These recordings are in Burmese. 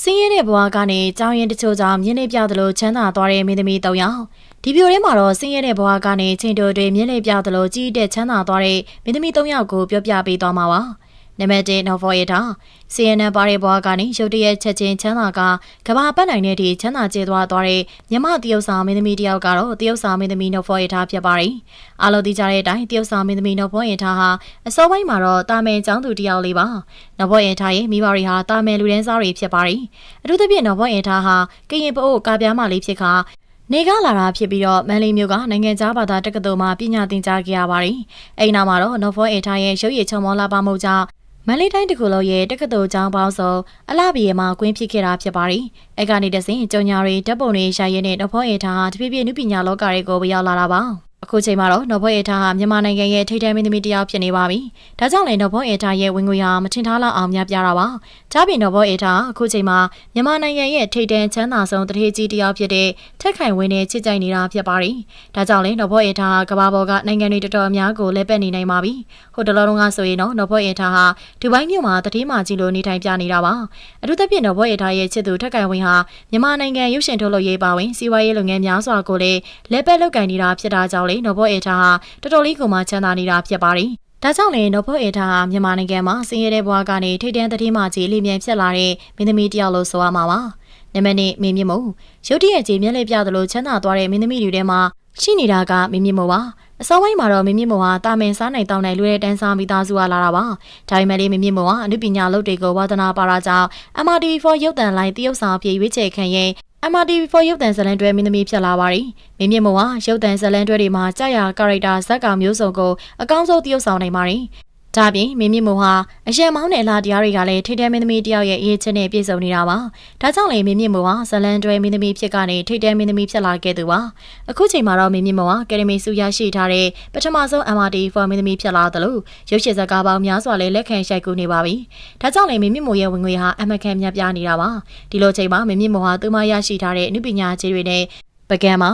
စင်းရဲတဲ့ဘဝကနေကြောင်းရင်တချို့ကြောင့်မြင်းလေးပြောက်သလိုချမ်းသာသွားတဲ့မင်းသမီး၃ယောက်ဒီပြိုထဲမှာတော့စင်းရဲတဲ့ဘဝကနေချိန်တိုတွေမြင်းလေးပြောက်သလိုကြီးတဲ့ချမ်းသာသွားတဲ့မင်းသမီး၃ယောက်ကိုပြောပြပေးသွားမှာပါ နံပါတ်1 Novel ရတာ CNN ပါတဲ့ဘဝကနေရုတ်တရက်ချက်ချင်းချမ်းသာကကဘာပတ်နိုင်တဲ့ဒီချမ်းသာကျေသွားသွားတဲ့မြမတရုတ်ဆောင်မင်းသမီးတယောက်ကတော့တရုတ်ဆောင်မင်းသမီး Novel ရတာဖြစ်ပါတယ်အားလုံးသိကြတဲ့အတိုင်းတရုတ်ဆောင်မင်းသမီး Novel ရတာဟာအစောပိုင်းမှာတော့တာမန်ចောင်းသူတယောက်လေးပါနော်ဘော့ရင်ထားရဲ့မိဘတွေဟာတာမယ်လူတန်းစားတွေဖြစ်ပါတယ်။အထူးသဖြင့်နော်ဘော့ရင်ထားဟာကရင်ပအိုးကာပြားမလေးဖြစ်ခါနေကလာတာဖြစ်ပြီးတော့မန်လေးမျိုးကနိုင်ငံခြားဘာသာတက္ကသိုလ်မှာပညာသင်ကြားခဲ့ရပါတယ်။အဲဒီနောက်မှာတော့နော်ဘော့ရင်ထားရဲ့ရုပ်ရည်ချုံမောလာပါမှုကြောင့် မန်လေးတိုင်းတစ်ခုလုံးရဲ့တက္ကသိုလ်ကျောင်းပေါင်းစုံအလှပြေမှာကွင်းဖြစ်ခဲ့တာဖြစ်ပါတယ်။အဲကနေတစဉ်ကြုံညာတွေဓာတ်ပုံတွေရှာရင်းနဲ့နော်ဘော့ရင်ထားဟာတဖြည်းဖြည်းနုပညာလောကတွေကိုဝရောက်လာတာပါ။ အခုချိန်မှာတော့နော်ဘော့အေထားဟာမြန်မာနိုင်ငံရဲ့ထိပ်တန်းမင်းသမီးတစ်ယောက်ဖြစ်နေပါပြီ။ဒါကြောင့်လည်းနော်ဘော့အေထားရဲ့ဝင်ငွေဟာမထင်ထားလောက်အောင်များပြားတာပါ။ဒါပြင်နော်ဘော့အေထားအခုချိန်မှာမြန်မာနိုင်ငံရဲ့ထိပ်တန်းချမ်းသာဆုံးတထေးကြီးတစ်ယောက်ဖြစ်တဲ့ထက်ခိုင်ဝင်းနဲ့ချစ်ကြိုက်နေတာဖြစ်ပါတယ်။ဒါကြောင့်လည်းနော်ဘော့အေထားဟာကမ္ဘာပေါ်ကနိုင်ငံတွေတော်တော်များကိုလက်ပတ်နေနိုင်ပါပြီ။ဟိုတလောလုံးကဆိုရင်တော့နော်ဘော့အေထားဟာဒူဘိုင်းမြို့မှာတထေးမာကြီးလိုနေထိုင်ပြနေတာပါ။အထူးသဖြင့်နော်ဘော့အေထားရဲ့ချစ်သူထက်ခိုင်ဝင်းဟာမြန်မာနိုင်ငံရုပ်ရှင်ထုတ်လုပ်ရေးပါဝင်စီးပွားရေးလုပ်ငန်းများစွာကိုလည်းလက်ပတ်လုပ်ကိုင်နေတာဖြစ်တာကြောင့်လေနော်ဘော့အေထားဟာတော်တော်လေးကိုမှချမ်းသာနေတာဖြစ်ပါတယ်။ဒါကြောင့်လည်းနော်ဘော့အေထားဟာမြန်မာနိုင်ငံမှာစင်ရတဲ့ဘဝကနေထိတ်တန်းတတိမကြီးလေးမြန်ဖြစ်လာတဲ့မင်းသမီးတယောက်လို့ဆိုရမှာပါ။နံပါတ်1မင်းမြင့်မို့ရုတ်တရက်ကြီးမျက်လက်ပြသလိုချမ်းသာသွားတဲ့မင်းသမီးတွေထဲမှာရှိနေတာကမင်းမြင့်မို့ပါ။အစောပိုင်းမှာတော့မင်းမြင့်မို့ဟာတာမင်စားနိုင်တောင်းနိုင်လွယ်တဲ့တန်းစားမိသားစုကလာတာပါ။ဒါပေမဲ့လေးမင်းမြင့်မို့ဟာအနုပညာလုပ်တွေကိုဝါသနာပါတာကြောင့် MRTV4 ရုပ်သံလိုင်းတရုတ်ဆောင်ပြေရွေးချယ်ခံရင် MRTV4 ရုပ်သံဇာတ်လမ်းတွဲမင်းသမီးဖြစ်လာပါတယ်။မင်းမြင့်မို့ဟာရုပ်သံဇာတ်လမ်းတွဲတွေမှာကြာရကာရိုက်တာဇက်ကောင်မျိုးစုံကိုအကောင်းဆုံးတရုတ်ဆောင်နိုင်ပါတယ်။ ဒါပြင်မင်းမြင့်မို့ဟာအရန်မောင်းတဲ့အလားတရားတွေကလည်းထိတ်တဲမင်းသမီးတယောက်ရဲ့အရေးချင်းနဲ့ပြည့်စုံနေတာပါ။ဒါကြောင့်လည်းမင်းမြင့်မို့ဟာဇလန်တွဲမင်းသမီးဖြစ်ကနေထိတ်တဲမင်းသမီးဖြစ်လာခဲ့သူပါ။အခုချိန်မှာတော့မင်းမြင့်မို့ဟာကယ်ဒမီဆုရရှိထားတဲ့ပထမဆုံး MRT for မင်းသမီးဖြစ်လာသလိုရုပ်ရှင်ဇာတ်ကားပေါင်းများစွာလည်းလက်ခံရိုက်ကူးနေပါပြီ။ဒါကြောင့်လည်းမင်းမြင့်မို့ရဲ့ဝင်ငွေဟာအမကန်မြတ်ပြားနေတာပါ။ဒီလိုချိန်မှာမင်းမြင့်မို့ဟာသူမရရှိထားတဲ့အမှုပညာကြီးတွေနဲ့ပကံမှာ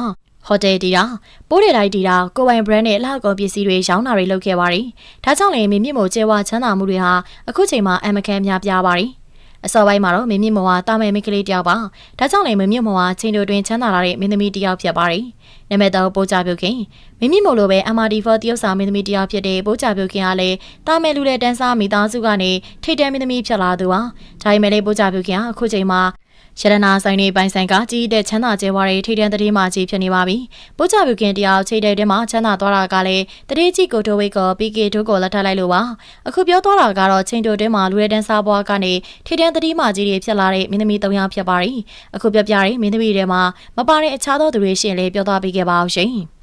ဟိုတယ်တီတာပိုးတွေတိုင်းတီတာကိုပိုင် brand နဲ့အလှကုန်ပစ္စည်းတွေရောင်းတာတွေလုပ်ခဲ့ပါတယ်။ဒါကြောင့်လည်းမင်းမြင့်မို့ကျဲဝချမ်းသာမှုတွေဟာအခုချိန်မှာအမကန်များပြားပါတယ်။အစောပိုင်းမှာတော့မင်းမြင့်မော်ဟာတာမယ်မိတ်ကလေးတယောက်ပါ။ဒါကြောင့်လည်းမင်းမြင့်မော်ဟာချင်းတို့တွင်ချမ်းသာလာတဲ့မင်းသမီးတယောက်ဖြစ်ပါတယ်။နံပါတ်3ပိုးကြပြုတ်ခင်မင်းမြင့်မော်လိုပဲ MRD4 တယောက်စာမင်းသမီးတယောက်ဖြစ်တဲ့ပိုးကြပြုတ်ခင်ကလည်းတာမယ်လူတဲ့တန်းစားမိသားစုကနေထိတ်တန်းမင်းသမီးဖြစ်လာသူပါ။ဒါပေမဲ့လည်းပိုးကြပြုတ်ခင်ကအခုချိန်မှာ ရတနာဆိုင်နေပိုင်ဆိုင်ကကြီးတဲ့ချမ်းသာကျဲဝါတွေထိတဲ့တတိမာကြီးဖြစ်နေပါပြီ။ပို့ချပြုခင်တယောက်ချိတ်တဲ့တဲမှာချမ်းသာသွားတာကလည်းတတိကြီးကိုတိုးဝိတ်က PK တို့ကိုလက်ထပ်လိုက်လို့ပါ။အခုပြောသွားတာကတော့ချိန်တိုတဲမှာလူရဲတန်းစားဘွားကနေထိတဲ့တတိမာကြီးတွေဖြစ်လာတဲ့မင်းသမီး၃ယောက်ဖြစ်ပါရီ။အခုပြောပြတဲ့မင်းသမီးတွေမှာမပါတဲ့အခြားသောသူတွေရှင်လည်းပြောသွားပေးခဲ့ပါအောင်ရှင်။